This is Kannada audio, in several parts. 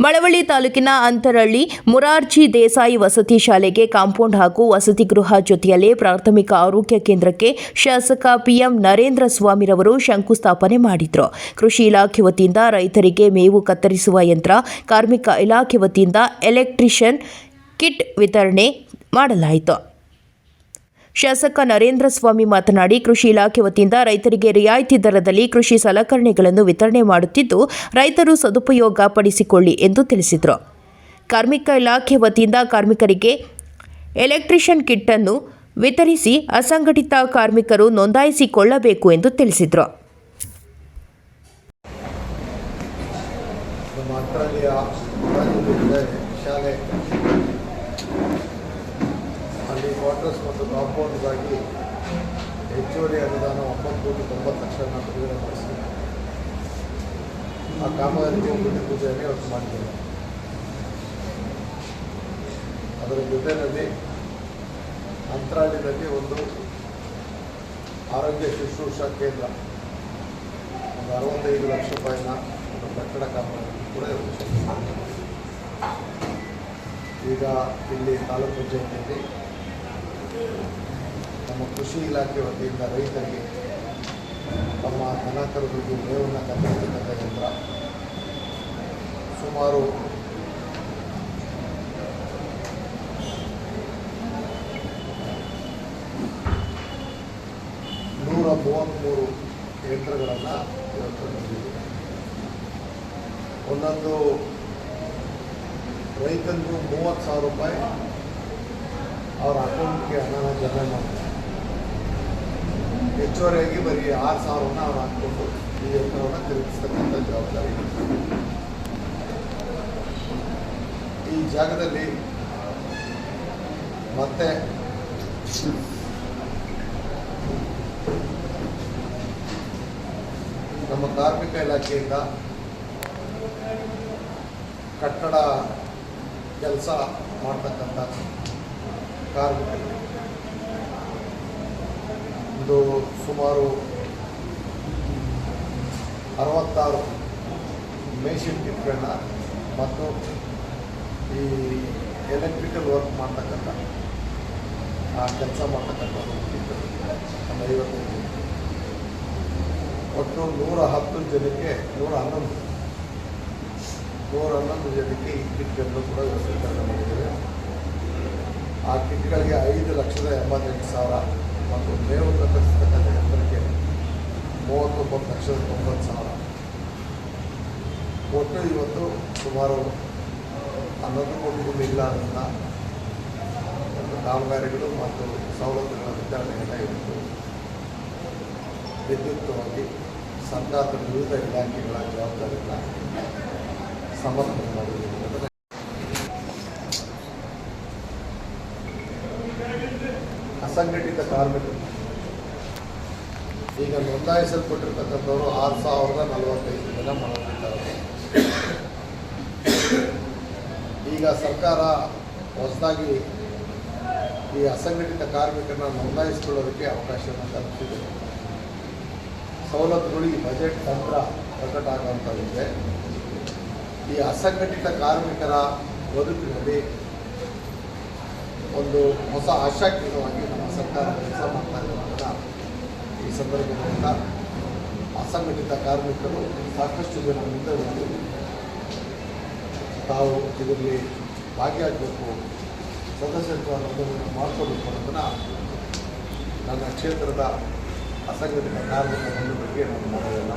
ಮಳವಳ್ಳಿ ತಾಲೂಕಿನ ಅಂತರಳ್ಳಿ ಮುರಾರ್ಜಿ ದೇಸಾಯಿ ವಸತಿ ಶಾಲೆಗೆ ಕಾಂಪೌಂಡ್ ಹಾಗೂ ವಸತಿ ಗೃಹ ಜೊತೆಯಲ್ಲೇ ಪ್ರಾಥಮಿಕ ಆರೋಗ್ಯ ಕೇಂದ್ರಕ್ಕೆ ಶಾಸಕ ಪಿಎಂ ನರೇಂದ್ರ ಸ್ವಾಮಿರವರು ಶಂಕುಸ್ಥಾಪನೆ ಮಾಡಿದರು. ಕೃಷಿ ಇಲಾಖೆ ವತಿಯಿಂದ ರೈತರಿಗೆ ಮೇವು ಕತ್ತರಿಸುವ ಯಂತ್ರ, ಕಾರ್ಮಿಕ ಇಲಾಖೆ ವತಿಯಿಂದ ಎಲೆಕ್ಟ್ರಿಷಿಯನ್ ಕಿಟ್ ವಿತರಣೆ ಮಾಡಲಾಯಿತು. ಶಾಸಕ ನರೇಂದ್ರ ಸ್ವಾಮಿ ಮಾತನಾಡಿ, ಕೃಷಿ ಇಲಾಖೆ ವತಿಯಿಂದ ರೈತರಿಗೆ ರಿಯಾಯಿತಿ ದರದಲ್ಲಿ ಕೃಷಿ ಸಲಕರಣೆಗಳನ್ನು ವಿತರಣೆ ಮಾಡುತ್ತಿದ್ದು, ರೈತರು ಸದುಪಯೋಗ ಪಡಿಸಿಕೊಳ್ಳಿ ಎಂದು ತಿಳಿಸಿದರು. ಕಾರ್ಮಿಕ ಇಲಾಖೆ ವತಿಯಿಂದ ಕಾರ್ಮಿಕರಿಗೆ ಎಲೆಕ್ಟ್ರಿಷಿಯನ್ ಕಿಟ್ ಅನ್ನು ವಿತರಿಸಿ ಅಸಂಘಟಿತ ಕಾರ್ಮಿಕರು ನೋಂದಾಯಿಸಿಕೊಳ್ಳಬೇಕು ಎಂದು ತಿಳಿಸಿದರು. ಶಾಲೆ. ಕ್ವಾರ್ಟರ್ಸ್ ಮತ್ತು ಕಾಂಪೌಂಡ್ಗಾಗಿ ಹೆಚ್ಚುವರಿ ಅನುದಾನ ಒಂಬತ್ತು ಕೋಟಿ ತೊಂಬತ್ತು ಲಕ್ಷನ ಬಿಡುಗಡೆ ಮಾಡಿಸಿ ಆ ಕಾಮಗಾರಿಗೆ ಭೂಮಿ ಪೂಜೆಯನ್ನು ಇವತ್ತು ಮಾಡಿದ್ದೇವೆ ಅದರ ಜೊತೆಯಲ್ಲಿ ಅಂತರಾಳಿನಲ್ಲಿ ಒಂದು ಆರೋಗ್ಯ ಶುಶ್ರೂಷಾ ಕೇಂದ್ರ ಒಂದು ಅರವತ್ತೈದು ಲಕ್ಷ ರೂಪಾಯಿನ ಒಂದು ಕಟ್ಟಡ ಕಾಮಗಾರಿ ಕೂಡ. ಈಗ ಇಲ್ಲಿ ತಾಲೂಕು ಪಂಚಾಯತಿಯಲ್ಲಿ ಕೃಷಿ ಇಲಾಖೆ ವತಿಯಿಂದ ರೈತರಿಗೆ ತಮ್ಮ ದನಕರುಗಳಿಗೆ ಮೇವನ್ನು ಕತ್ತರಿಸತಕ್ಕಂಥ ಯಂತ್ರ. ಸುಮಾರು ನೂರ ಮೂವತ್ತ್ಮೂರು ಯಂತ್ರಗಳನ್ನು ಇವತ್ತು ಬಂದಿದೆ ಒಂದೊಂದು ರೈತನಿಗೂ ಮೂವತ್ತು ಸಾವಿರ ರೂಪಾಯಿ ಅವರ ಅಕೌಂಟ್ಗೆ ಹಣನ ಜಮೆ ಮಾಡ್ತಾರೆ. ಹೆಚ್ಚುವರಿಯಾಗಿ ಬರೀ ಆರು ಸಾವಿರವನ್ನು ಅವ್ರು ಹಾಕ್ಕೊಂಡು ಈ ಯಂತ್ರವನ್ನು ತಿರುಗಿಸ್ತಕ್ಕಂಥ ಜವಾಬ್ದಾರಿ. ಈ ಜಾಗದಲ್ಲಿ ಮತ್ತೆ ನಮ್ಮ ಕಾರ್ಮಿಕ ಇಲಾಖೆಯಿಂದ ಕಟ್ಟಡ ಕೆಲಸ ಮಾಡ್ತಕ್ಕಂಥ ಕಾರ್ಮಿಕರು. ಒಂದು ಸುಮಾರು ಅರವತ್ತಾರು ಮೇಷಿನ್ ಕಿಟ್ಗಳನ್ನ ಮತ್ತು ಈ ಎಲೆಕ್ಟ್ರಿಕಲ್ ವರ್ಕ್ ಮಾಡ್ತಕ್ಕಂಥ, ಆ ಕೆಲಸ ಮಾಡ್ತಕ್ಕಂಥ ಒಂದು ಐವತ್ತು ಒಟ್ಟು ನೂರ ಹತ್ತು ಜನಕ್ಕೆ, ನೂರ ಹನ್ನೊಂದು ನೂರ ಹನ್ನೊಂದು ಜನಕ್ಕೆ ಈ ಕಿಟ್ಗಳನ್ನು ಕೂಡ ವ್ಯವಸ್ಥೆ ಮಾಡಿದ್ದೇವೆ. ಆ ಕಿಟ್ಗಳಿಗೆ ಐದು ಲಕ್ಷದ ಎಂಬತ್ತೆಂಟು ಸಾವಿರ ಮತ್ತು ದೇವರು ಕತ್ತರಿಸತಕ್ಕಂಥ ಎತ್ತರಕ್ಕೆ ಮೂವತ್ತೊಂಬತ್ತು ಲಕ್ಷದ ತೊಂಬತ್ತು ಸಾವಿರ. ಒಟ್ಟು ಇವತ್ತು ಸುಮಾರು ಹನ್ನೊಂದು ಕೋಟಿಗೂ ಇಲ್ಲ ಅಂತ ಕಾಮಗಾರಿಗಳು ಮತ್ತು ಸವಲತ್ತುಗಳ ವಿತರಣೆಯಿಂದ ಇವತ್ತು ವಿದ್ಯುಕ್ತವಾಗಿ ಸರ್ಕಾರದ ವಿವಿಧ ಇಲಾಖೆಗಳ ಜವಾಬ್ದಾರಿಯನ್ನು ಸಮರ್ಪಣೆ ಮಾಡಿದ್ದೀವಿ ಅಂತ ಅಸಂಘಟಿತ ಕಾರ್ಮಿಕರು. ಈಗ ನೋಂದಾಯಿಸಲ್ಪಟ್ಟಿರ್ತಕ್ಕಂಥವ್ರು ಆರು ಸಾವಿರದ ನಲವತ್ತೈದು ಜನ ಮಾಡಿದ್ದಾರೆ ಈಗ ಸರ್ಕಾರ ಹೊಸದಾಗಿ ಈ ಅಸಂಘಟಿತ ಕಾರ್ಮಿಕರನ್ನ ನೋಂದಾಯಿಸಿಕೊಳ್ಳೋದಕ್ಕೆ ಅವಕಾಶವನ್ನು ಕಲ್ಪಿಸಿದೆ. ಸವಲತ್ತುಗಳು ಈ ಬಜೆಟ್ ತಂತ್ರ ಪ್ರಕಟ ಆಗುವಂಥದ್ದಿದೆ. ಈ ಅಸಂಘಟಿತ ಕಾರ್ಮಿಕರ ಬದುಕಿನಲ್ಲಿ ಒಂದು ಹೊಸ ಆಶಾಕಿರಣವಾಗಿ ನಮ್ಮ ಸರ್ಕಾರ ಕೆಲಸ ಮಾಡ್ತಾ ಇರೋದನ್ನ ಈ ಸಂದರ್ಭದಿಂದ ಅಸಂಘಟಿತ ಕಾರ್ಮಿಕರು ಸಾಕಷ್ಟು ಜನ ಮುಂದೆ ತಾವು ಇದರಲ್ಲಿ ಭಾಗಿಯಾಗಬೇಕು, ಸದಸ್ಯತ್ವ ನೋಂದಣಿಯನ್ನು ಮಾಡಿಕೊಳ್ಬೇಕು ಅನ್ನೋದನ್ನು ನನ್ನ ಕ್ಷೇತ್ರದ ಅಸಂಘಟಿತ ಕಾರ್ಮಿಕ ಬಂಧುಗಳಿಗೆ ನಾನು ಮನವಿಯನ್ನು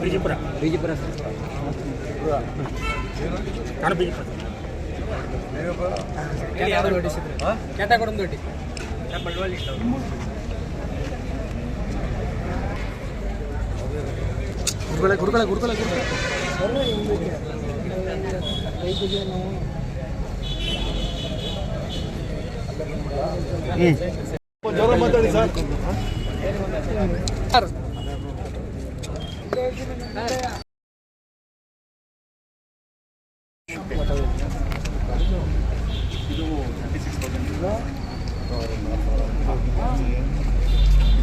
ಬಿಜಿಪುರ ಬಿಜಿಪುರ ನಾನು ಬಿಜಿಪುರ ಯಾವ್ದು ನೋಟಿಸಿದ್ರು ಕ್ಯಾಟಗರಿ ದೊಡ್ಡಿ ಗುರುಗಳೇ ಗುರುಗಳೇ ಗುರುಗಳೇ ಗುರುಗಳೇ ಜೋರ ಮಾತಾಡಿ ಸರ್ ಸರ್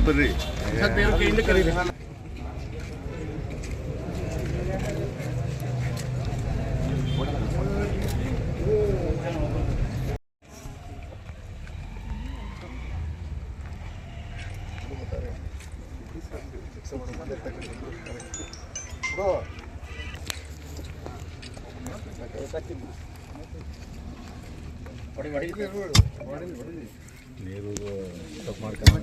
ಬರ್ರಿ ನೀರು ತಪ್ಪು ಮಾಡ್ಕೊಂಡು